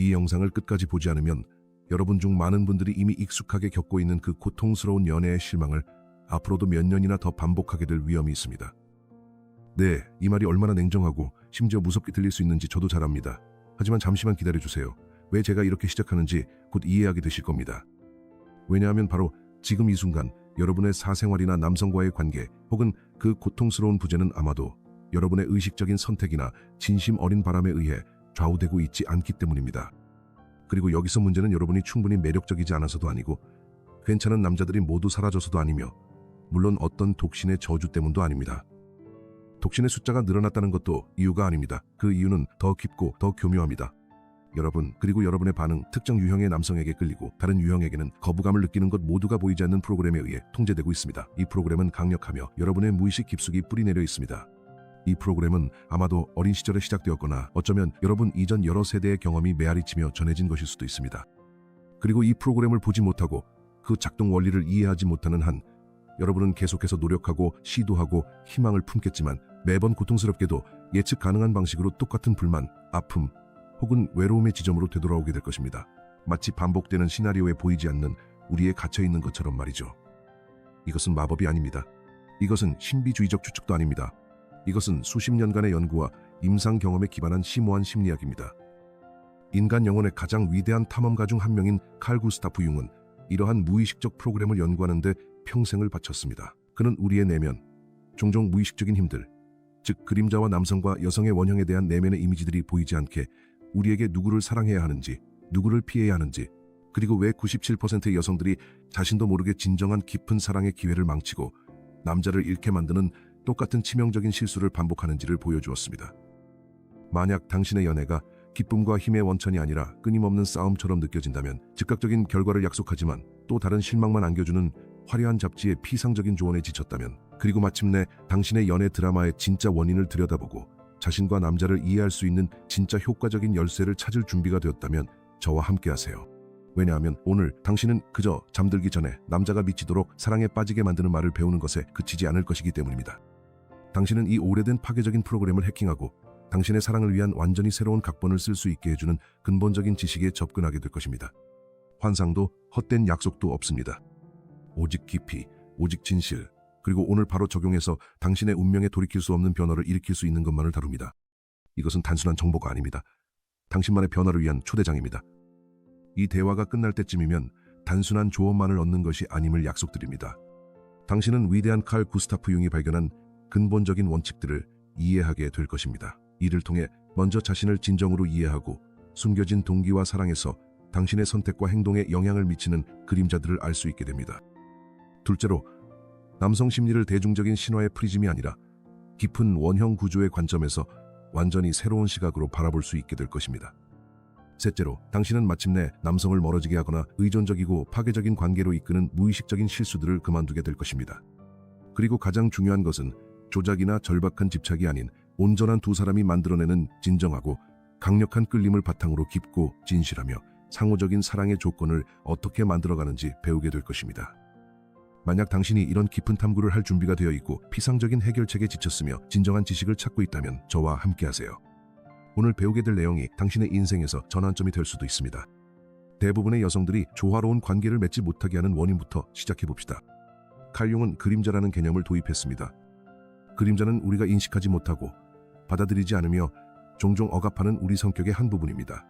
이 영상을 끝까지 보지 않으면 여러분 중 많은 분들이 이미 익숙하게 겪고 있는 그 고통스러운 연애의 실망을 앞으로도 몇 년이나 더 반복하게 될 위험이 있습니다. 네, 이 말이 얼마나 냉정하고 심지어 무섭게 들릴 수 있는지 저도 잘 압니다. 하지만 잠시만 기다려주세요. 왜 제가 이렇게 시작하는지 곧 이해하게 되실 겁니다. 왜냐하면 바로 지금 이 순간 여러분의 사생활이나 남성과의 관계 혹은 그 고통스러운 부재는 아마도 여러분의 의식적인 선택이나 진심 어린 바람에 의해 좌우되고 있지 않기 때문입니다. 그리고 여기서 문제는 여러분이 충분히 매력적이지 않아서도 아니고 괜찮은 남자들이 모두 사라져서도 아니며 물론 어떤 독신의 저주 때문도 아닙니다. 독신의 숫자가 늘어났다는 것도 이유가 아닙니다. 그 이유는 더 깊고 더 교묘합니다. 여러분 그리고 여러분의 반응 특정 유형의 남성에게 끌리고 다른 유형에게는 거부감을 느끼는 것 모두가 보이지 않는 프로그램에 의해 통제되고 있습니다. 이 프로그램은 강력하며 여러분의 무의식 깊숙이 뿌리내려 있습니다. 이 프로그램은 아마도 어린 시절에 시작되었거나 어쩌면 여러분 이전 여러 세대의 경험이 메아리치며 전해진 것일 수도 있습니다. 그리고 이 프로그램을 보지 못하고 그 작동 원리를 이해하지 못하는 한 여러분은 계속해서 노력하고 시도하고 희망을 품겠지만 매번 고통스럽게도 예측 가능한 방식으로 똑같은 불만, 아픔 혹은 외로움의 지점으로 되돌아오게 될 것입니다. 마치 반복되는 시나리오에 보이지 않는 우리의 갇혀 있는 것처럼 말이죠. 이것은 마법이 아닙니다. 이것은 신비주의적 추측도 아닙니다. 이것은 수십 년간의 연구와 임상 경험에 기반한 심오한 심리학입니다. 인간 영혼의 가장 위대한 탐험가 중 한 명인 칼 구스타프 융은 이러한 무의식적 프로그램을 연구하는 데 평생을 바쳤습니다. 그는 우리의 내면, 종종 무의식적인 힘들, 즉 그림자와 남성과 여성의 원형에 대한 내면의 이미지들이 보이지 않게 우리에게 누구를 사랑해야 하는지, 누구를 피해야 하는지, 그리고 왜 97%의 여성들이 자신도 모르게 진정한 깊은 사랑의 기회를 망치고 남자를 잃게 만드는 똑같은 치명적인 실수를 반복하는지를 보여주었습니다. 만약 당신의 연애가 기쁨과 힘의 원천이 아니라 끊임없는 싸움처럼 느껴진다면 즉각적인 결과를 약속하지만 또 다른 실망만 안겨주는 화려한 잡지의 피상적인 조언에 지쳤다면 그리고 마침내 당신의 연애 드라마의 진짜 원인을 들여다보고 자신과 남자를 이해할 수 있는 진짜 효과적인 열쇠를 찾을 준비가 되었다면 저와 함께하세요. 왜냐하면 오늘 당신은 그저 잠들기 전에 남자가 미치도록 사랑에 빠지게 만드는 말을 배우는 것에 그치지 않을 것이기 때문입니다. 당신은 이 오래된 파괴적인 프로그램을 해킹하고 당신의 사랑을 위한 완전히 새로운 각본을 쓸 수 있게 해주는 근본적인 지식에 접근하게 될 것입니다. 환상도 헛된 약속도 없습니다. 오직 깊이, 오직 진실, 그리고 오늘 바로 적용해서 당신의 운명에 돌이킬 수 없는 변화를 일으킬 수 있는 것만을 다룹니다. 이것은 단순한 정보가 아닙니다. 당신만의 변화를 위한 초대장입니다. 이 대화가 끝날 때쯤이면 단순한 조언만을 얻는 것이 아님을 약속드립니다. 당신은 위대한 칼 구스타프 융이 발견한 근본적인 원칙들을 이해하게 될 것입니다. 이를 통해 먼저 자신을 진정으로 이해하고 숨겨진 동기와 사랑에서 당신의 선택과 행동에 영향을 미치는 그림자들을 알 수 있게 됩니다. 둘째로 남성 심리를 대중적인 신화의 프리즘이 아니라 깊은 원형 구조의 관점에서 완전히 새로운 시각으로 바라볼 수 있게 될 것입니다. 셋째로 당신은 마침내 남성을 멀어지게 하거나 의존적이고 파괴적인 관계로 이끄는 무의식적인 실수들을 그만두게 될 것입니다. 그리고 가장 중요한 것은 조작이나 절박한 집착이 아닌 온전한 두 사람이 만들어내는 진정하고 강력한 끌림을 바탕으로 깊고 진실하며 상호적인 사랑의 조건을 어떻게 만들어가는지 배우게 될 것입니다. 만약 당신이 이런 깊은 탐구를 할 준비가 되어 있고 피상적인 해결책에 지쳤으며 진정한 지식을 찾고 있다면 저와 함께하세요. 오늘 배우게 될 내용이 당신의 인생에서 전환점이 될 수도 있습니다. 대부분의 여성들이 조화로운 관계를 맺지 못하게 하는 원인부터 시작해 봅시다. 칼융은 그림자라는 개념을 도입했습니다. 그림자는 우리가 인식하지 못하고 받아들이지 않으며 종종 억압하는 우리 성격의 한 부분입니다.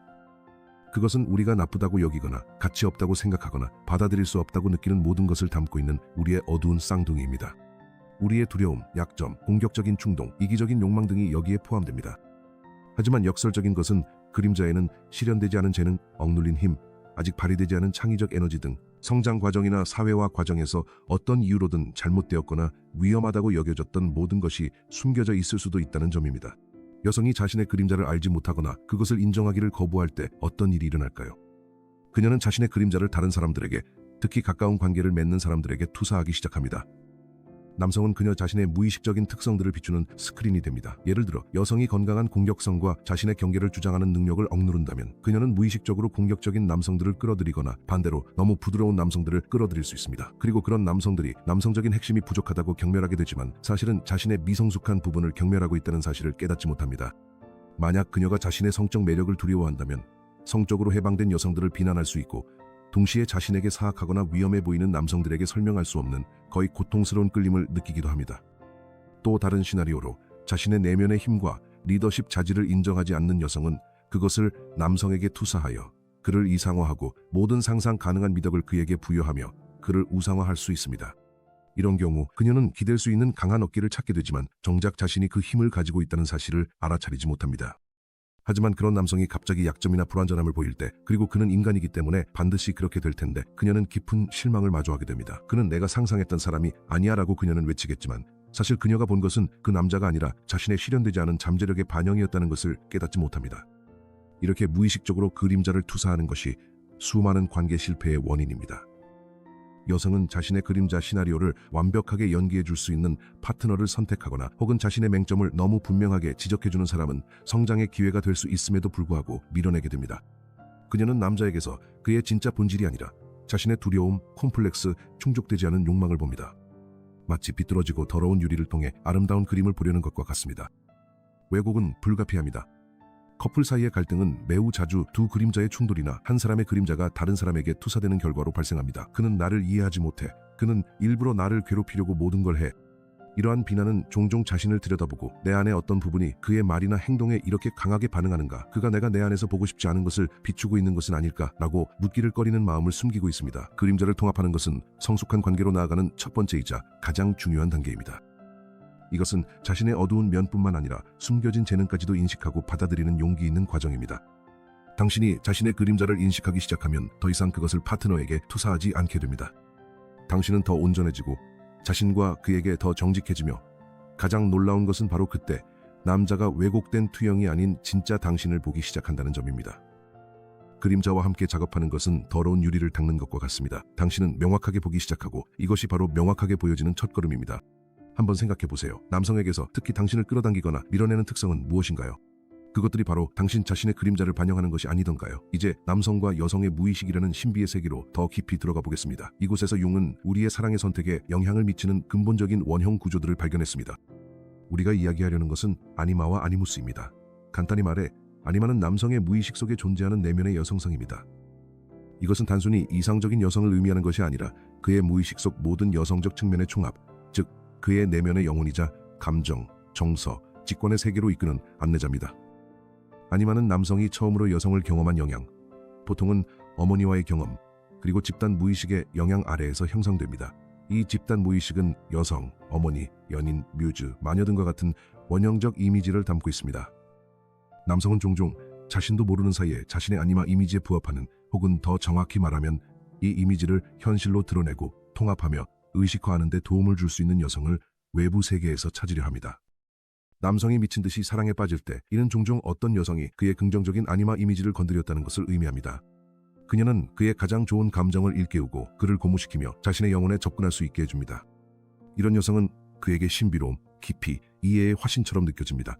그것은 우리가 나쁘다고 여기거나 가치 없다고 생각하거나 받아들일 수 없다고 느끼는 모든 것을 담고 있는 우리의 어두운 쌍둥이입니다. 우리의 두려움, 약점, 공격적인 충동, 이기적인 욕망 등이 여기에 포함됩니다. 하지만 역설적인 것은 그림자에는 실현되지 않은 재능, 억눌린 힘, 아직 발휘되지 않은 창의적 에너지 등 성장 과정이나 사회화 과정에서 어떤 이유로든 잘못되었거나 위험하다고 여겨졌던 모든 것이 숨겨져 있을 수도 있다는 점입니다. 여성이 자신의 그림자를 알지 못하거나 그것을 인정하기를 거부할 때 어떤 일이 일어날까요? 그녀는 자신의 그림자를 다른 사람들에게, 특히 가까운 관계를 맺는 사람들에게 투사하기 시작합니다. 남성은 그녀 자신의 무의식적인 특성들을 비추는 스크린이 됩니다. 예를 들어 여성이 건강한 공격성과 자신의 경계를 주장하는 능력을 억누른다면 그녀는 무의식적으로 공격적인 남성들을 끌어들이거나 반대로 너무 부드러운 남성들을 끌어들일 수 있습니다. 그리고 그런 남성들이 남성적인 핵심이 부족하다고 경멸하게 되지만 사실은 자신의 미성숙한 부분을 경멸하고 있다는 사실을 깨닫지 못합니다. 만약 그녀가 자신의 성적 매력을 두려워한다면 성적으로 해방된 여성들을 비난할 수 있고 동시에 자신에게 사악하거나 위험해 보이는 남성들에게 설명할 수 없는 거의 고통스러운 끌림을 느끼기도 합니다. 또 다른 시나리오로 자신의 내면의 힘과 리더십 자질을 인정하지 않는 여성은 그것을 남성에게 투사하여 그를 이상화하고 모든 상상 가능한 미덕을 그에게 부여하며 그를 우상화할 수 있습니다. 이런 경우 그녀는 기댈 수 있는 강한 어깨를 찾게 되지만 정작 자신이 그 힘을 가지고 있다는 사실을 알아차리지 못합니다. 하지만 그런 남성이 갑자기 약점이나 불완전함을 보일 때 그리고 그는 인간이기 때문에 반드시 그렇게 될 텐데 그녀는 깊은 실망을 마주하게 됩니다. 그는 내가 상상했던 사람이 아니야 라고 그녀는 외치겠지만 사실 그녀가 본 것은 그 남자가 아니라 자신의 실현되지 않은 잠재력의 반영이었다는 것을 깨닫지 못합니다. 이렇게 무의식적으로 그림자를 투사하는 것이 수많은 관계 실패의 원인입니다. 여성은 자신의 그림자 시나리오를 완벽하게 연기해 줄 수 있는 파트너를 선택하거나 혹은 자신의 맹점을 너무 분명하게 지적해 주는 사람은 성장의 기회가 될 수 있음에도 불구하고 밀어내게 됩니다. 그녀는 남자에게서 그의 진짜 본질이 아니라 자신의 두려움, 콤플렉스, 충족되지 않은 욕망을 봅니다. 마치 비뚤어지고 더러운 유리를 통해 아름다운 그림을 보려는 것과 같습니다. 왜곡은 불가피합니다. 커플 사이의 갈등은 매우 자주 두 그림자의 충돌이나 한 사람의 그림자가 다른 사람에게 투사되는 결과로 발생합니다. 그는 나를 이해하지 못해. 그는 일부러 나를 괴롭히려고 모든 걸 해. 이러한 비난은 종종 자신을 들여다보고 내 안의 어떤 부분이 그의 말이나 행동에 이렇게 강하게 반응하는가, 그가 내가 내 안에서 보고 싶지 않은 것을 비추고 있는 것은 아닐까 라고 묻기를 꺼리는 마음을 숨기고 있습니다. 그림자를 통합하는 것은 성숙한 관계로 나아가는 첫 번째이자 가장 중요한 단계입니다. 이것은 자신의 어두운 면뿐만 아니라 숨겨진 재능까지도 인식하고 받아들이는 용기 있는 과정입니다. 당신이 자신의 그림자를 인식하기 시작하면 더 이상 그것을 파트너에게 투사하지 않게 됩니다. 당신은 더 온전해지고 자신과 그에게 더 정직해지며 가장 놀라운 것은 바로 그때 남자가 왜곡된 투영이 아닌 진짜 당신을 보기 시작한다는 점입니다. 그림자와 함께 작업하는 것은 더러운 유리를 닦는 것과 같습니다. 당신은 명확하게 보기 시작하고 이것이 바로 명확하게 보여지는 첫걸음입니다. 한번 생각해 보세요. 남성에게서 특히 당신을 끌어당기거나 밀어내는 특성은 무엇인가요? 그것들이 바로 당신 자신의 그림자를 반영하는 것이 아니던가요? 이제 남성과 여성의 무의식이라는 신비의 세계로 더 깊이 들어가 보겠습니다. 이곳에서 융은 우리의 사랑의 선택에 영향을 미치는 근본적인 원형 구조들을 발견했습니다. 우리가 이야기하려는 것은 아니마와 아니무스입니다. 간단히 말해 아니마는 남성의 무의식 속에 존재하는 내면의 여성성입니다. 이것은 단순히 이상적인 여성을 의미하는 것이 아니라 그의 무의식 속 모든 여성적 측면의 총합, 즉 그의 내면의 영혼이자 감정, 정서, 직관의 세계로 이끄는 안내자입니다. 아니마는 남성이 처음으로 여성을 경험한 영향, 보통은 어머니와의 경험, 그리고 집단 무의식의 영향 아래에서 형성됩니다. 이 집단 무의식은 여성, 어머니, 연인, 뮤즈, 마녀 등과 같은 원형적 이미지를 담고 있습니다. 남성은 종종 자신도 모르는 사이에 자신의 아니마 이미지에 부합하는 혹은 더 정확히 말하면 이 이미지를 현실로 드러내고 통합하며 의식화하는 데 도움을 줄 수 있는 여성을 외부 세계에서 찾으려 합니다. 남성이 미친 듯이 사랑에 빠질 때 이는 종종 어떤 여성이 그의 긍정적인 아니마 이미지를 건드렸다는 것을 의미합니다. 그녀는 그의 가장 좋은 감정을 일깨우고 그를 고무시키며 자신의 영혼에 접근할 수 있게 해줍니다. 이런 여성은 그에게 신비로움, 깊이, 이해의 화신처럼 느껴집니다.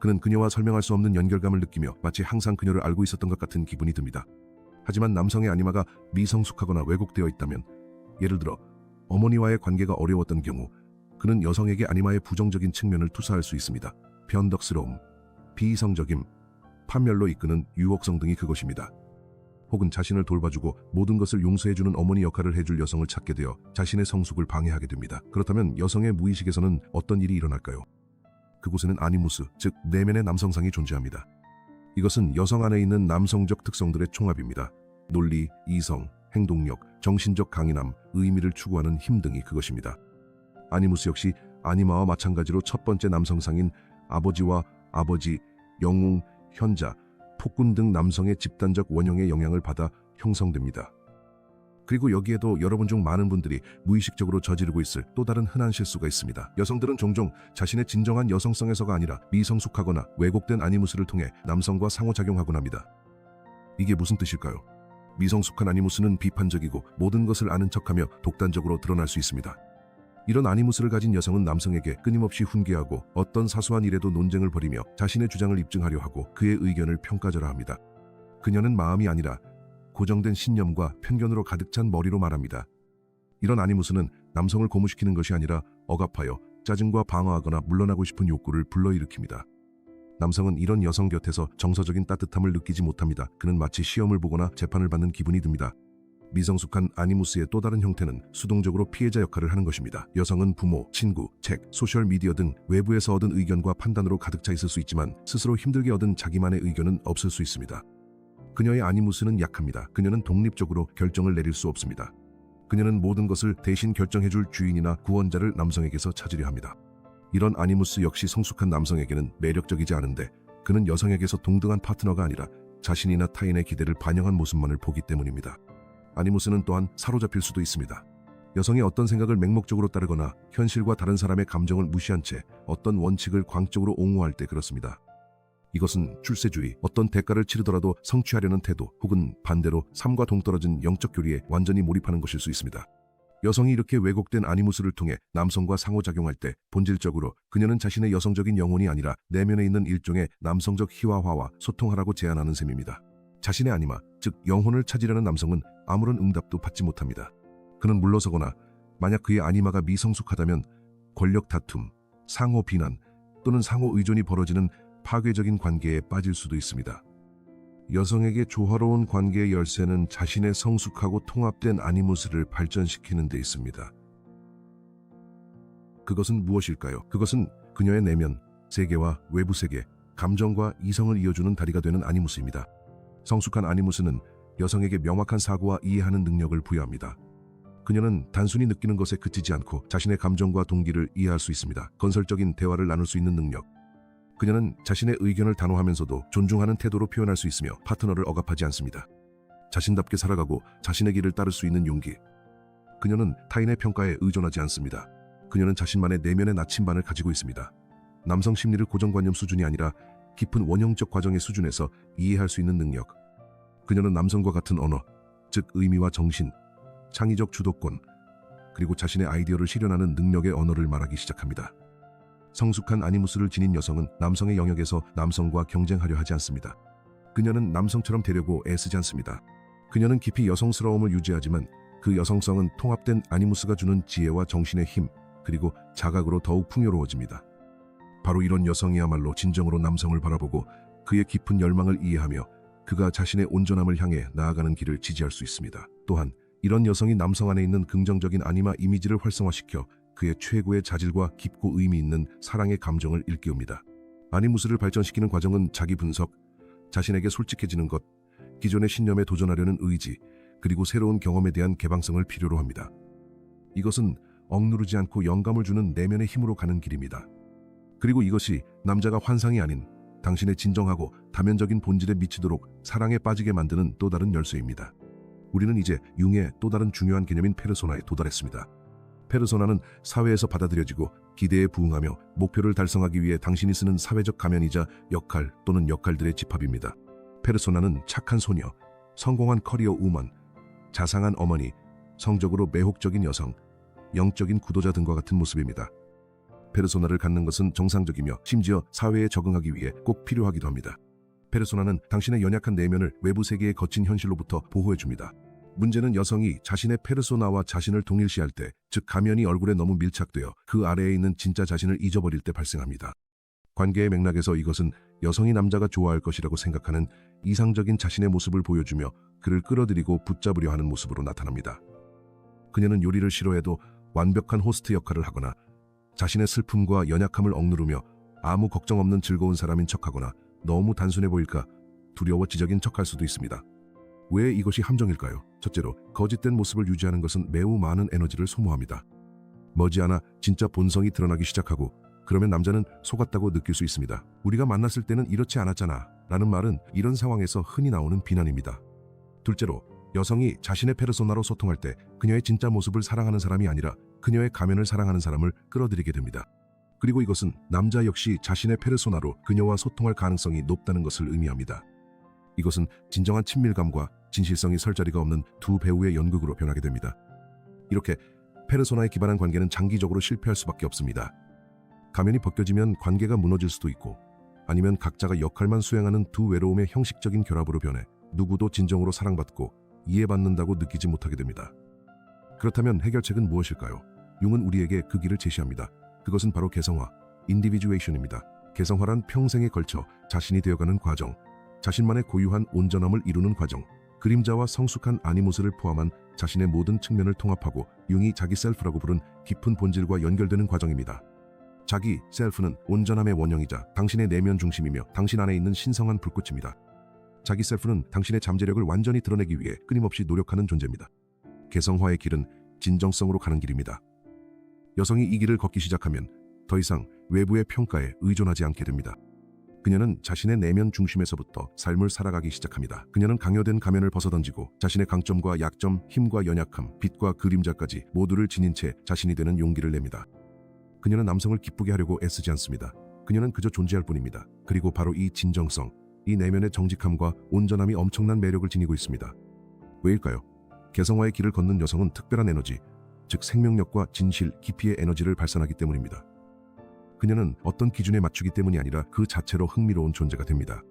그는 그녀와 설명할 수 없는 연결감을 느끼며 마치 항상 그녀를 알고 있었던 것 같은 기분이 듭니다. 하지만 남성의 아니마가 미성숙하거나 왜곡되어 있다면 예를 들어 어머니와의 관계가 어려웠던 경우 그는 여성에게 아니마의 부정적인 측면을 투사할 수 있습니다. 변덕스러움, 비이성적임, 판멸로 이끄는 유혹성 등이 그것입니다. 혹은 자신을 돌봐주고 모든 것을 용서해주는 어머니 역할을 해줄 여성을 찾게 되어 자신의 성숙을 방해하게 됩니다. 그렇다면 여성의 무의식에서는 어떤 일이 일어날까요? 그곳에는 아니무스, 즉 내면의 남성상이 존재합니다. 이것은 여성 안에 있는 남성적 특성들의 총합입니다. 논리, 이성, 행동력, 정신적 강인함, 의미를 추구하는 힘 등이 그것입니다. 아니무스 역시 아니마와 마찬가지로 첫 번째 남성상인 아버지와 아버지, 영웅, 현자, 폭군 등 남성의 집단적 원형의 영향을 받아 형성됩니다. 그리고 여기에도 여러분 중 많은 분들이 무의식적으로 저지르고 있을 또 다른 흔한 실수가 있습니다. 여성들은 종종 자신의 진정한 여성성에서가 아니라 미성숙하거나 왜곡된 아니무스를 통해 남성과 상호작용하곤 합니다. 이게 무슨 뜻일까요? 미성숙한 아니무스는 비판적이고 모든 것을 아는 척하며 독단적으로 드러날 수 있습니다. 이런 아니무스를 가진 여성은 남성에게 끊임없이 훈계하고 어떤 사소한 일에도 논쟁을 벌이며 자신의 주장을 입증하려 하고 그의 의견을 평가절하 합니다. 그녀는 마음이 아니라 고정된 신념과 편견으로 가득 찬 머리로 말합니다. 이런 아니무스는 남성을 고무시키는 것이 아니라 억압하여 짜증과 방어하거나 물러나고 싶은 욕구를 불러일으킵니다. 남성은 이런 여성 곁에서 정서적인 따뜻함을 느끼지 못합니다. 그는 마치 시험을 보거나 재판을 받는 기분이 듭니다. 미성숙한 아니무스의 또 다른 형태는 수동적으로 피해자 역할을 하는 것입니다. 여성은 부모, 친구, 책, 소셜미디어 등 외부에서 얻은 의견과 판단으로 가득 차 있을 수 있지만 스스로 힘들게 얻은 자기만의 의견은 없을 수 있습니다. 그녀의 아니무스는 약합니다. 그녀는 독립적으로 결정을 내릴 수 없습니다. 그녀는 모든 것을 대신 결정해줄 주인이나 구원자를 남성에게서 찾으려 합니다. 이런 아니무스 역시 성숙한 남성에게는 매력적이지 않은데 그는 여성에게서 동등한 파트너가 아니라 자신이나 타인의 기대를 반영한 모습만을 보기 때문입니다. 아니무스는 또한 사로잡힐 수도 있습니다. 여성의 어떤 생각을 맹목적으로 따르거나 현실과 다른 사람의 감정을 무시한 채 어떤 원칙을 광적으로 옹호할 때 그렇습니다. 이것은 출세주의, 어떤 대가를 치르더라도 성취하려는 태도 혹은 반대로 삶과 동떨어진 영적 교리에 완전히 몰입하는 것일 수 있습니다. 여성이 이렇게 왜곡된 아니무스를 통해 남성과 상호작용할 때 본질적으로 그녀는 자신의 여성적인 영혼이 아니라 내면에 있는 일종의 남성적 희화화와 소통하라고 제안하는 셈입니다. 자신의 아니마, 즉 영혼을 찾으려는 남성은 아무런 응답도 받지 못합니다. 그는 물러서거나 만약 그의 아니마가 미성숙하다면 권력 다툼, 상호 비난 또는 상호 의존이 벌어지는 파괴적인 관계에 빠질 수도 있습니다. 여성에게 조화로운 관계의 열쇠는 자신의 성숙하고 통합된 아니무스를 발전시키는 데 있습니다. 그것은 무엇일까요? 그것은 그녀의 내면, 세계와 외부 세계, 감정과 이성을 이어주는 다리가 되는 아니무스입니다. 성숙한 아니무스는 여성에게 명확한 사고와 이해하는 능력을 부여합니다. 그녀는 단순히 느끼는 것에 그치지 않고 자신의 감정과 동기를 이해할 수 있습니다. 건설적인 대화를 나눌 수 있는 능력. 그녀는 자신의 의견을 단호하면서도 존중하는 태도로 표현할 수 있으며 파트너를 억압하지 않습니다. 자신답게 살아가고 자신의 길을 따를 수 있는 용기. 그녀는 타인의 평가에 의존하지 않습니다. 그녀는 자신만의 내면의 나침반을 가지고 있습니다. 남성 심리를 고정관념 수준이 아니라 깊은 원형적 과정의 수준에서 이해할 수 있는 능력. 그녀는 남성과 같은 언어, 즉 의미와 정신, 창의적 주도권, 그리고 자신의 아이디어를 실현하는 능력의 언어를 말하기 시작합니다. 성숙한 아니무스를 지닌 여성은 남성의 영역에서 남성과 경쟁하려 하지 않습니다. 그녀는 남성처럼 되려고 애쓰지 않습니다. 그녀는 깊이 여성스러움을 유지하지만 그 여성성은 통합된 아니무스가 주는 지혜와 정신의 힘, 그리고 자각으로 더욱 풍요로워집니다. 바로 이런 여성이야말로 진정으로 남성을 바라보고 그의 깊은 열망을 이해하며 그가 자신의 온전함을 향해 나아가는 길을 지지할 수 있습니다. 또한 이런 여성이 남성 안에 있는 긍정적인 아니마 이미지를 활성화시켜 그의 최고의 자질과 깊고 의미 있는 사랑의 감정을 일깨웁니다. 아니무스를 발전시키는 과정은 자기 분석, 자신에게 솔직해지는 것, 기존의 신념에 도전하려는 의지, 그리고 새로운 경험에 대한 개방성을 필요로 합니다. 이것은 억누르지 않고 영감을 주는 내면의 힘으로 가는 길입니다. 그리고 이것이 남자가 환상이 아닌 당신의 진정하고 다면적인 본질에 미치도록 사랑에 빠지게 만드는 또 다른 열쇠입니다. 우리는 이제 융의 또 다른 중요한 개념인 페르소나에 도달했습니다. 페르소나는 사회에서 받아들여지고 기대에 부응하며 목표를 달성하기 위해 당신이 쓰는 사회적 가면이자 역할 또는 역할들의 집합입니다. 페르소나는 착한 소녀, 성공한 커리어 우먼, 자상한 어머니, 성적으로 매혹적인 여성, 영적인 구도자 등과 같은 모습입니다. 페르소나를 갖는 것은 정상적이며 심지어 사회에 적응하기 위해 꼭 필요하기도 합니다. 페르소나는 당신의 연약한 내면을 외부 세계의 거친 현실로부터 보호해줍니다. 문제는 여성이 자신의 페르소나와 자신을 동일시할 때, 즉 가면이 얼굴에 너무 밀착되어 그 아래에 있는 진짜 자신을 잊어버릴 때 발생합니다. 관계의 맥락에서 이것은 여성이 남자가 좋아할 것이라고 생각하는 이상적인 자신의 모습을 보여주며 그를 끌어들이고 붙잡으려 하는 모습으로 나타납니다. 그녀는 요리를 싫어해도 완벽한 호스트 역할을 하거나 자신의 슬픔과 연약함을 억누르며 아무 걱정 없는 즐거운 사람인 척하거나 너무 단순해 보일까 두려워 지적인 척할 수도 있습니다. 왜 이것이 함정일까요? 첫째로 거짓된 모습을 유지하는 것은 매우 많은 에너지를 소모합니다. 머지않아 진짜 본성이 드러나기 시작하고 그러면 남자는 속았다고 느낄 수 있습니다. 우리가 만났을 때는 이렇지 않았잖아 라는 말은 이런 상황에서 흔히 나오는 비난입니다. 둘째로 여성이 자신의 페르소나로 소통할 때 그녀의 진짜 모습을 사랑하는 사람이 아니라 그녀의 가면을 사랑하는 사람을 끌어들이게 됩니다. 그리고 이것은 남자 역시 자신의 페르소나로 그녀와 소통할 가능성이 높다는 것을 의미합니다. 이것은 진정한 친밀감과 진실성이 설 자리가 없는 두 배우의 연극으로 변하게 됩니다. 이렇게 페르소나에 기반한 관계는 장기적으로 실패할 수밖에 없습니다. 가면이 벗겨지면 관계가 무너질 수도 있고 아니면 각자가 역할만 수행하는 두 외로움의 형식적인 결합으로 변해 누구도 진정으로 사랑받고 이해받는다고 느끼지 못하게 됩니다. 그렇다면 해결책은 무엇일까요? 융은 우리에게 그 길을 제시합니다. 그것은 바로 개성화, 인디비주에이션입니다. 개성화란 평생에 걸쳐 자신이 되어가는 과정, 자신만의 고유한 온전함을 이루는 과정, 그림자와 성숙한 아니모스를 포함한 자신의 모든 측면을 통합하고 융이 자기 셀프라고 부른 깊은 본질과 연결되는 과정입니다. 자기 셀프는 온전함의 원형이자 당신의 내면 중심이며 당신 안에 있는 신성한 불꽃입니다. 자기 셀프는 당신의 잠재력을 완전히 드러내기 위해 끊임없이 노력하는 존재입니다. 개성화의 길은 진정성으로 가는 길입니다. 여성이 이 길을 걷기 시작하면 더 이상 외부의 평가에 의존하지 않게 됩니다. 그녀는 자신의 내면 중심에서부터 삶을 살아가기 시작합니다. 그녀는 강요된 가면을 벗어던지고 자신의 강점과 약점, 힘과 연약함, 빛과 그림자까지 모두를 지닌 채 자신이 되는 용기를 냅니다. 그녀는 남성을 기쁘게 하려고 애쓰지 않습니다. 그녀는 그저 존재할 뿐입니다. 그리고 바로 이 진정성, 이 내면의 정직함과 온전함이 엄청난 매력을 지니고 있습니다. 왜일까요? 개성화의 길을 걷는 여성은 특별한 에너지, 즉 생명력과 진실, 깊이의 에너지를 발산하기 때문입니다. 그녀는 어떤 기준에 맞추기 때문이 아니라 그 자체로 흥미로운 존재가 됩니다.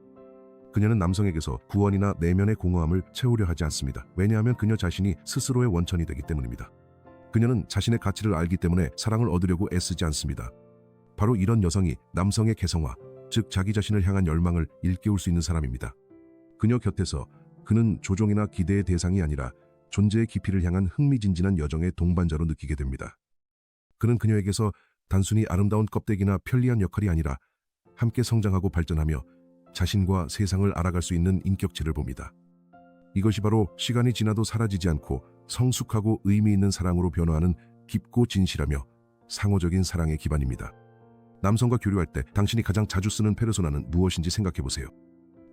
그녀는 남성에게서 구원이나 내면의 공허함을 채우려 하지 않습니다. 왜냐하면 그녀 자신이 스스로의 원천이 되기 때문입니다. 그녀는 자신의 가치를 알기 때문에 사랑을 얻으려고 애쓰지 않습니다. 바로 이런 여성이 남성의 개성화, 즉 자기 자신을 향한 열망을 일깨울 수 있는 사람입니다. 그녀 곁에서 그는 조종이나 기대의 대상이 아니라 존재의 깊이를 향한 흥미진진한 여정의 동반자로 느끼게 됩니다. 그는 그녀에게서 단순히 아름다운 껍데기나 편리한 역할이 아니라 함께 성장하고 발전하며 자신과 세상을 알아갈 수 있는 인격체를 봅니다. 이것이 바로 시간이 지나도 사라지지 않고 성숙하고 의미 있는 사랑으로 변화하는 깊고 진실하며 상호적인 사랑의 기반입니다. 남성과 교류할 때 당신이 가장 자주 쓰는 페르소나는 무엇인지 생각해 보세요.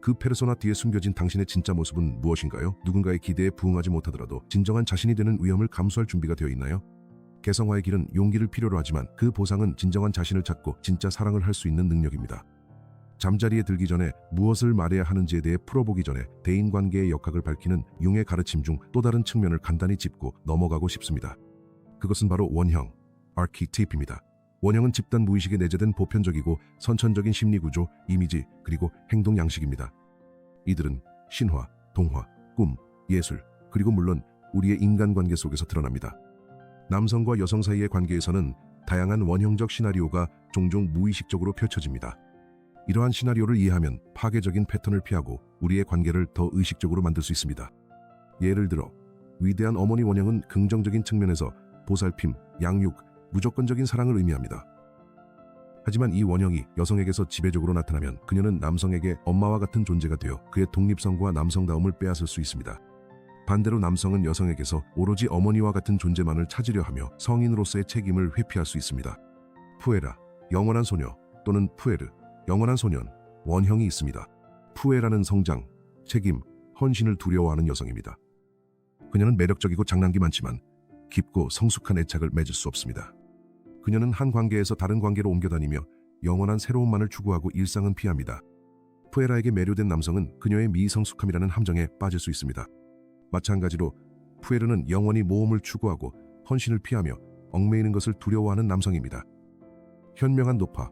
그 페르소나 뒤에 숨겨진 당신의 진짜 모습은 무엇인가요? 누군가의 기대에 부응하지 못하더라도 진정한 자신이 되는 위험을 감수할 준비가 되어 있나요? 개성화의 길은 용기를 필요로 하지만 그 보상은 진정한 자신을 찾고 진짜 사랑을 할 수 있는 능력입니다. 잠자리에 들기 전에 무엇을 말해야 하는지에 대해 풀어보기 전에 대인관계의 역학을 밝히는 융의 가르침 중 또 다른 측면을 간단히 짚고 넘어가고 싶습니다. 그것은 바로 원형, 아키티프입니다. 원형은 집단 무의식에 내재된 보편적이고 선천적인 심리구조, 이미지, 그리고 행동 양식입니다. 이들은 신화, 동화, 꿈, 예술, 그리고 물론 우리의 인간관계 속에서 드러납니다. 남성과 여성 사이의 관계에서는 다양한 원형적 시나리오가 종종 무의식적으로 펼쳐집니다. 이러한 시나리오를 이해하면 파괴적인 패턴을 피하고 우리의 관계를 더 의식적으로 만들 수 있습니다. 예를 들어 위대한 어머니 원형은 긍정적인 측면에서 보살핌, 양육, 무조건적인 사랑을 의미합니다. 하지만 이 원형이 여성에게서 지배적으로 나타나면 그녀는 남성에게 엄마와 같은 존재가 되어 그의 독립성과 남성다움을 빼앗을 수 있습니다. 반대로 남성은 여성에게서 오로지 어머니와 같은 존재만을 찾으려 하며 성인으로서의 책임을 회피할 수 있습니다. 푸에라, 영원한 소녀 또는 푸에르, 영원한 소년, 원형이 있습니다. 푸에라는 성장, 책임, 헌신을 두려워하는 여성입니다. 그녀는 매력적이고 장난기 많지만 깊고 성숙한 애착을 맺을 수 없습니다. 그녀는 한 관계에서 다른 관계로 옮겨다니며 영원한 새로움만을 추구하고 일상은 피합니다. 푸에라에게 매료된 남성은 그녀의 미성숙함이라는 함정에 빠질 수 있습니다. 마찬가지로 푸에르는 영원히 모험을 추구하고 헌신을 피하며 얽매이는 것을 두려워하는 남성입니다. 현명한 노파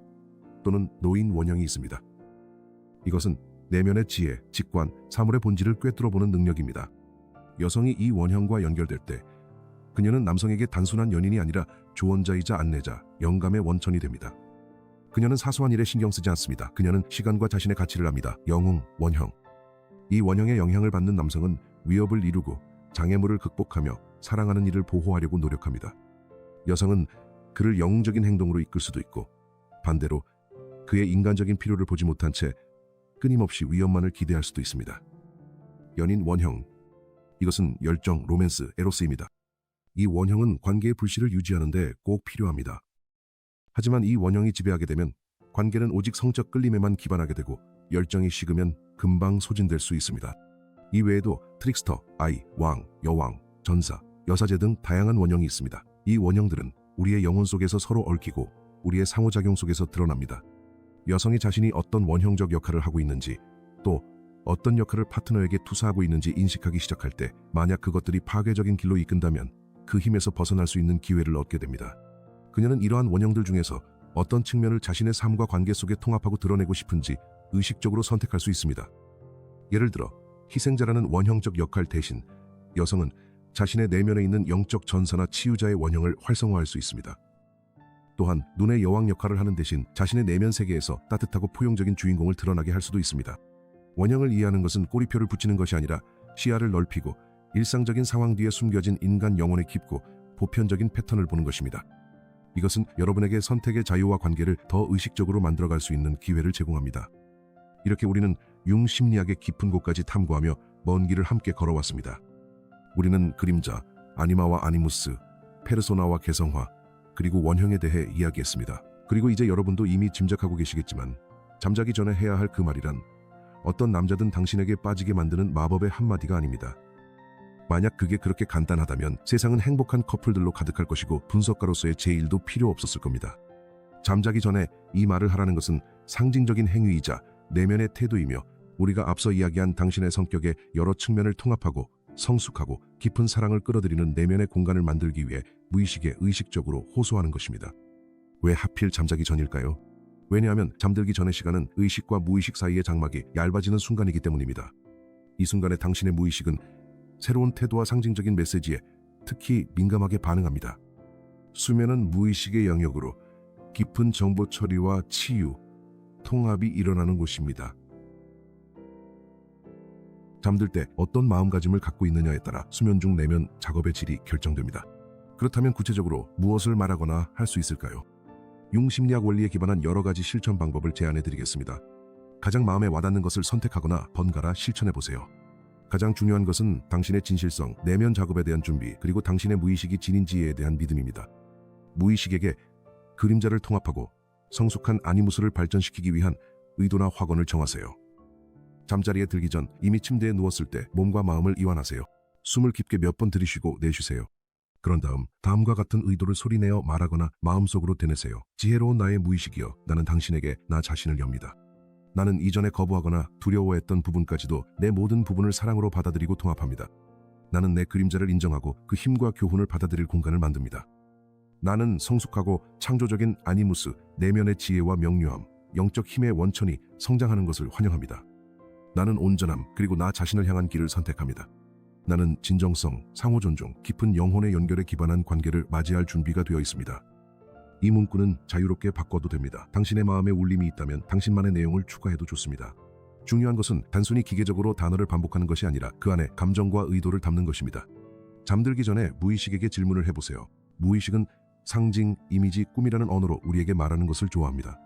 또는 노인 원형이 있습니다. 이것은 내면의 지혜, 직관, 사물의 본질을 꿰뚫어보는 능력입니다. 여성이 이 원형과 연결될 때 그녀는 남성에게 단순한 연인이 아니라 조언자이자 안내자, 영감의 원천이 됩니다. 그녀는 사소한 일에 신경 쓰지 않습니다. 그녀는 시간과 자신의 가치를 압니다. 영웅, 원형. 이 원형의 영향을 받는 남성은 위협을 이루고 장애물을 극복하며 사랑하는 이를 보호하려고 노력합니다. 여성은 그를 영웅적인 행동으로 이끌 수도 있고 반대로 그의 인간적인 필요를 보지 못한 채 끊임없이 위협만을 기대할 수도 있습니다. 연인 원형. 이것은 열정, 로맨스, 에로스입니다. 이 원형은 관계의 불씨를 유지하는 데 꼭 필요합니다. 하지만 이 원형이 지배하게 되면 관계는 오직 성적 끌림에만 기반하게 되고 열정이 식으면 금방 소진될 수 있습니다. 이 외에도 트릭스터, 아이, 왕, 여왕, 전사, 여사제 등 다양한 원형이 있습니다. 이 원형들은 우리의 영혼 속에서 서로 얽히고 우리의 상호작용 속에서 드러납니다. 여성이 자신이 어떤 원형적 역할을 하고 있는지 또 어떤 역할을 파트너에게 투사하고 있는지 인식하기 시작할 때 만약 그것들이 파괴적인 길로 이끈다면 그 힘에서 벗어날 수 있는 기회를 얻게 됩니다. 그녀는 이러한 원형들 중에서 어떤 측면을 자신의 삶과 관계 속에 통합하고 드러내고 싶은지 의식적으로 선택할 수 있습니다. 예를 들어 희생자라는 원형적 역할 대신 여성은 자신의 내면에 있는 영적 전사나 치유자의 원형을 활성화할 수 있습니다. 또한 눈의 여왕 역할을 하는 대신 자신의 내면 세계에서 따뜻하고 포용적인 주인공을 드러나게 할 수도 있습니다. 원형을 이해하는 것은 꼬리표를 붙이는 것이 아니라 시야를 넓히고 일상적인 상황 뒤에 숨겨진 인간 영혼의 깊고 보편적인 패턴을 보는 것입니다. 이것은 여러분에게 선택의 자유와 관계를 더 의식적으로 만들어갈 수 있는 기회를 제공합니다. 이렇게 우리는 융 심리학의 깊은 곳까지 탐구하며 먼 길을 함께 걸어왔습니다. 우리는 그림자, 아니마와 아니무스, 페르소나와 개성화, 그리고 원형에 대해 이야기했습니다. 그리고 이제 여러분도 이미 짐작하고 계시겠지만 잠자기 전에 해야 할 그 말이란 어떤 남자든 당신에게 빠지게 만드는 마법의 한마디가 아닙니다. 만약 그게 그렇게 간단하다면 세상은 행복한 커플들로 가득할 것이고 분석가로서의 제1도 필요 없었을 겁니다. 잠자기 전에 이 말을 하라는 것은 상징적인 행위이자 내면의 태도이며 우리가 앞서 이야기한 당신의 성격의 여러 측면을 통합하고 성숙하고 깊은 사랑을 끌어들이는 내면의 공간을 만들기 위해 무의식에 의식적으로 호소하는 것입니다. 왜 하필 잠자기 전일까요? 왜냐하면 잠들기 전의 시간은 의식과 무의식 사이의 장막이 얇아지는 순간이기 때문입니다. 이 순간에 당신의 무의식은 새로운 태도와 상징적인 메시지에 특히 민감하게 반응합니다. 수면은 무의식의 영역으로 깊은 정보 처리와 치유, 통합이 일어나는 곳입니다. 잠들 때 어떤 마음가짐을 갖고 있느냐에 따라 수면 중 내면 작업의 질이 결정됩니다. 그렇다면 구체적으로 무엇을 말하거나 할 수 있을까요? 융심리학 원리에 기반한 여러 가지 실천 방법을 제안해 드리겠습니다. 가장 마음에 와닿는 것을 선택하거나 번갈아 실천해 보세요. 가장 중요한 것은 당신의 진실성, 내면 작업에 대한 준비, 그리고 당신의 무의식이 진인지에 대한 믿음입니다. 무의식에게 그림자를 통합하고 성숙한 아니무스를 발전시키기 위한 의도나 확언을 정하세요. 잠자리에 들기 전 이미 침대에 누웠을 때 몸과 마음을 이완하세요. 숨을 깊게 몇 번 들이쉬고 내쉬세요. 그런 다음 다음과 같은 의도를 소리내어 말하거나 마음속으로 되내세요. 지혜로운 나의 무의식이여 나는 당신에게 나 자신을 엽니다. 나는 이전에 거부하거나 두려워했던 부분까지도 내 모든 부분을 사랑으로 받아들이고 통합합니다. 나는 내 그림자를 인정하고 그 힘과 교훈을 받아들일 공간을 만듭니다. 나는 성숙하고 창조적인 아니무스, 내면의 지혜와 명료함, 영적 힘의 원천이 성장하는 것을 환영합니다. 나는 온전함 그리고 나 자신을 향한 길을 선택합니다. 나는 진정성, 상호 존중, 깊은 영혼의 연결에 기반한 관계를 맞이할 준비가 되어 있습니다. 이 문구는 자유롭게 바꿔도 됩니다. 당신의 마음에 울림이 있다면 당신만의 내용을 추가해도 좋습니다. 중요한 것은 단순히 기계적으로 단어를 반복하는 것이 아니라 그 안에 감정과 의도를 담는 것입니다. 잠들기 전에 무의식에게 질문을 해보세요. 무의식은 상징, 이미지, 꿈이라는 언어로 우리에게 말하는 것을 좋아합니다.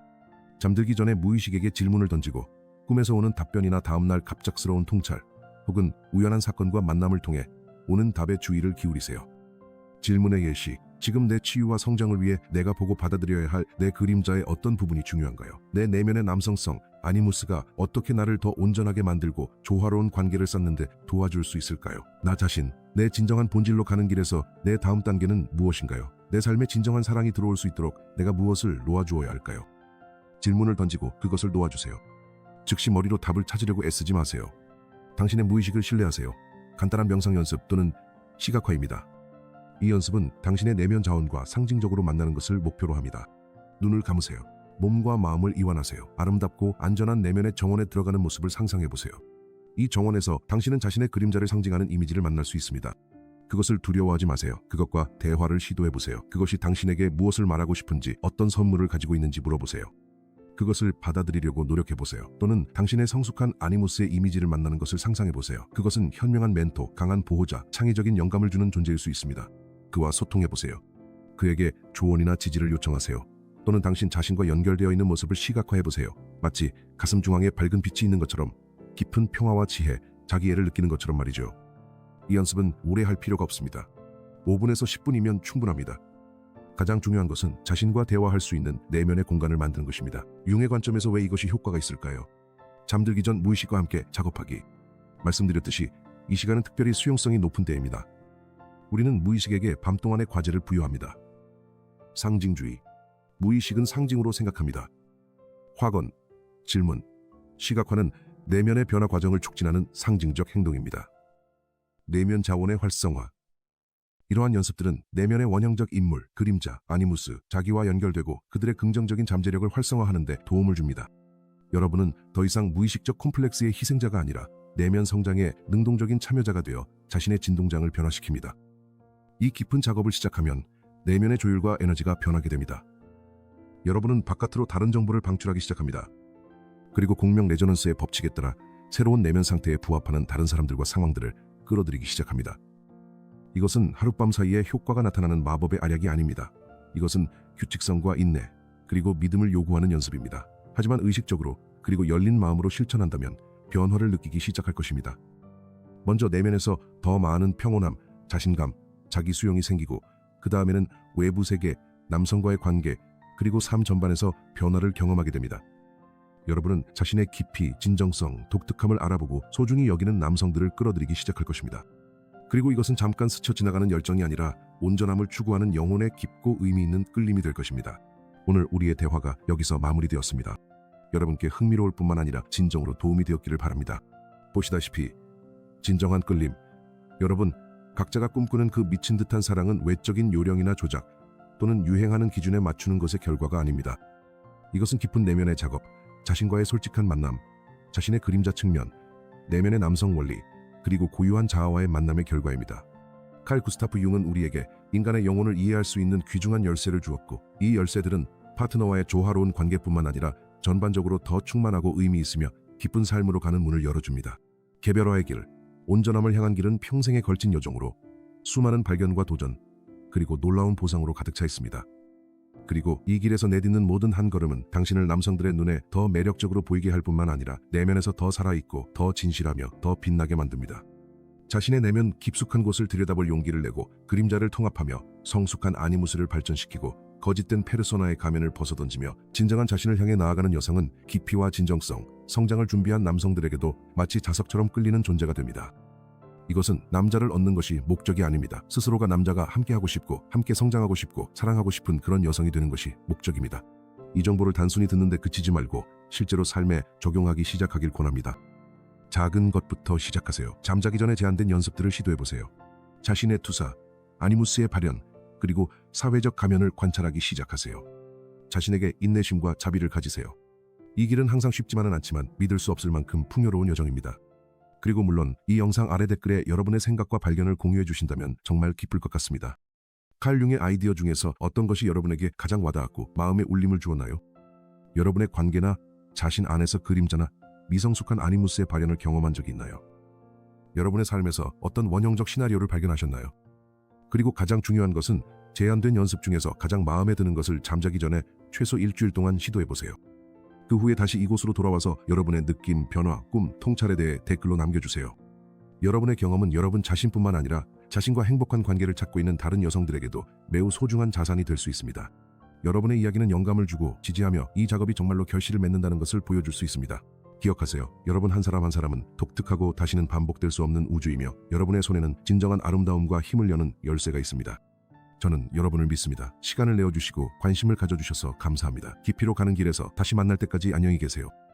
잠들기 전에 무의식에게 질문을 던지고 꿈에서 오는 답변이나 다음날 갑작스러운 통찰 혹은 우연한 사건과 만남을 통해 오는 답에 주의를 기울이세요. 질문의 예시, 지금 내 치유와 성장을 위해 내가 보고 받아들여야 할 내 그림자의 어떤 부분이 중요한가요? 내 내면의 남성성, 아니무스가 어떻게 나를 더 온전하게 만들고 조화로운 관계를 쌓는데 도와줄 수 있을까요? 나 자신, 내 진정한 본질로 가는 길에서 내 다음 단계는 무엇인가요? 내 삶에 진정한 사랑이 들어올 수 있도록 내가 무엇을 놓아주어야 할까요? 질문을 던지고 그것을 놓아주세요. 즉시 머리로 답을 찾으려고 애쓰지 마세요. 당신의 무의식을 신뢰하세요. 간단한 명상 연습 또는 시각화입니다. 이 연습은 당신의 내면 자원과 상징적으로 만나는 것을 목표로 합니다. 눈을 감으세요. 몸과 마음을 이완하세요. 아름답고 안전한 내면의 정원에 들어가는 모습을 상상해 보세요. 이 정원에서 당신은 자신의 그림자를 상징하는 이미지를 만날 수 있습니다. 그것을 두려워하지 마세요. 그것과 대화를 시도해 보세요. 그것이 당신에게 무엇을 말하고 싶은지, 어떤 선물을 가지고 있는지 물어보세요. 그것을 받아들이려고 노력해 보세요. 또는 당신의 성숙한 아니무스의 이미지를 만나는 것을 상상해 보세요. 그것은 현명한 멘토, 강한 보호자, 창의적인 영감을 주는 존재일 수 있습니다. 그와 소통해 보세요. 그에게 조언이나 지지를 요청하세요. 또는 당신 자신과 연결되어 있는 모습을 시각화해 보세요. 마치 가슴 중앙에 밝은 빛이 있는 것처럼 깊은 평화와 지혜, 자기애를 느끼는 것처럼 말이죠. 이 연습은 오래 할 필요가 없습니다. 5분에서 10분이면 충분합니다. 가장 중요한 것은 자신과 대화할 수 있는 내면의 공간을 만드는 것입니다. 융의 관점에서 왜 이것이 효과가 있을까요? 잠들기 전 무의식과 함께 작업하기. 말씀드렸듯이 이 시간은 특별히 수용성이 높은 때입니다. 우리는 무의식에게 밤 동안의 과제를 부여합니다. 상징주의. 무의식은 상징으로 생각합니다. 확언, 질문, 시각화는 내면의 변화 과정을 촉진하는 상징적 행동입니다. 내면 자원의 활성화. 이러한 연습들은 내면의 원형적 인물, 그림자, 아니무스, 자기와 연결되고 그들의 긍정적인 잠재력을 활성화하는 데 도움을 줍니다. 여러분은 더 이상 무의식적 콤플렉스의 희생자가 아니라 내면 성장의 능동적인 참여자가 되어 자신의 진동장을 변화시킵니다. 이 깊은 작업을 시작하면 내면의 조율과 에너지가 변하게 됩니다. 여러분은 바깥으로 다른 정보를 방출하기 시작합니다. 그리고 공명 레저넌스의 법칙에 따라 새로운 내면 상태에 부합하는 다른 사람들과 상황들을 끌어들이기 시작합니다. 이것은 하룻밤 사이에 효과가 나타나는 마법의 알약이 아닙니다. 이것은 규칙성과 인내, 그리고 믿음을 요구하는 연습입니다. 하지만 의식적으로 그리고 열린 마음으로 실천한다면 변화를 느끼기 시작할 것입니다. 먼저 내면에서 더 많은 평온함, 자신감, 자기 수용이 생기고 그 다음에는 외부 세계, 남성과의 관계, 그리고 삶 전반에서 변화를 경험하게 됩니다. 여러분은 자신의 깊이, 진정성, 독특함을 알아보고 소중히 여기는 남성들을 끌어들이기 시작할 것입니다. 그리고 이것은 잠깐 스쳐 지나가는 열정이 아니라 온전함을 추구하는 영혼의 깊고 의미 있는 끌림이 될 것입니다. 오늘 우리의 대화가 여기서 마무리되었습니다. 여러분께 흥미로울 뿐만 아니라 진정으로 도움이 되었기를 바랍니다. 보시다시피 진정한 끌림. 여러분, 각자가 꿈꾸는 그 미친 듯한 사랑은 외적인 요령이나 조작 또는 유행하는 기준에 맞추는 것의 결과가 아닙니다. 이것은 깊은 내면의 작업, 자신과의 솔직한 만남, 자신의 그림자 측면, 내면의 남성 원리, 그리고 고유한 자아와의 만남의 결과입니다. 칼 구스타프 융은 우리에게 인간의 영혼을 이해할 수 있는 귀중한 열쇠를 주었고, 이 열쇠들은 파트너와의 조화로운 관계뿐만 아니라 전반적으로 더 충만하고 의미 있으며 기쁜 삶으로 가는 문을 열어줍니다. 개별화의 길, 온전함을 향한 길은 평생에 걸친 여정으로 수많은 발견과 도전, 그리고 놀라운 보상으로 가득 차 있습니다. 그리고 이 길에서 내딛는 모든 한 걸음은 당신을 남성들의 눈에 더 매력적으로 보이게 할 뿐만 아니라 내면에서 더 살아있고 더 진실하며 더 빛나게 만듭니다. 자신의 내면 깊숙한 곳을 들여다볼 용기를 내고 그림자를 통합하며 성숙한 아니무스를 발전시키고 거짓된 페르소나의 가면을 벗어던지며 진정한 자신을 향해 나아가는 여성은 깊이와 진정성, 성장을 준비한 남성들에게도 마치 자석처럼 끌리는 존재가 됩니다. 이것은 남자를 얻는 것이 목적이 아닙니다. 스스로가 남자가 함께하고 싶고 함께 성장하고 싶고 사랑하고 싶은 그런 여성이 되는 것이 목적입니다. 이 정보를 단순히 듣는데 그치지 말고 실제로 삶에 적용하기 시작하길 권합니다. 작은 것부터 시작하세요. 잠자기 전에 제한된 연습들을 시도해보세요. 자신의 투사, 아니무스의 발현, 그리고 사회적 가면을 관찰하기 시작하세요. 자신에게 인내심과 자비를 가지세요. 이 길은 항상 쉽지만은 않지만 믿을 수 없을 만큼 풍요로운 여정입니다. 그리고 물론 이 영상 아래 댓글에 여러분의 생각과 발견을 공유해 주신다면 정말 기쁠 것 같습니다. 칼 융의 아이디어 중에서 어떤 것이 여러분에게 가장 와닿았고 마음에 울림을 주었나요? 여러분의 관계나 자신 안에서 그림자나 미성숙한 아니무스의 발현을 경험한 적이 있나요? 여러분의 삶에서 어떤 원형적 시나리오를 발견하셨나요? 그리고 가장 중요한 것은 제한된 연습 중에서 가장 마음에 드는 것을 잠자기 전에 최소 일주일 동안 시도해 보세요. 그 후에 다시 이곳으로 돌아와서 여러분의 느낌, 변화, 꿈, 통찰에 대해 댓글로 남겨주세요. 여러분의 경험은 여러분 자신뿐만 아니라 자신과 행복한 관계를 찾고 있는 다른 여성들에게도 매우 소중한 자산이 될 수 있습니다. 여러분의 이야기는 영감을 주고 지지하며 이 작업이 정말로 결실을 맺는다는 것을 보여줄 수 있습니다. 기억하세요. 여러분 한 사람 한 사람은 독특하고 다시는 반복될 수 없는 우주이며 여러분의 손에는 진정한 아름다움과 힘을 여는 열쇠가 있습니다. 저는 여러분을 믿습니다. 시간을 내어주시고 관심을 가져주셔서 감사합니다. 깊이로 가는 길에서 다시 만날 때까지 안녕히 계세요.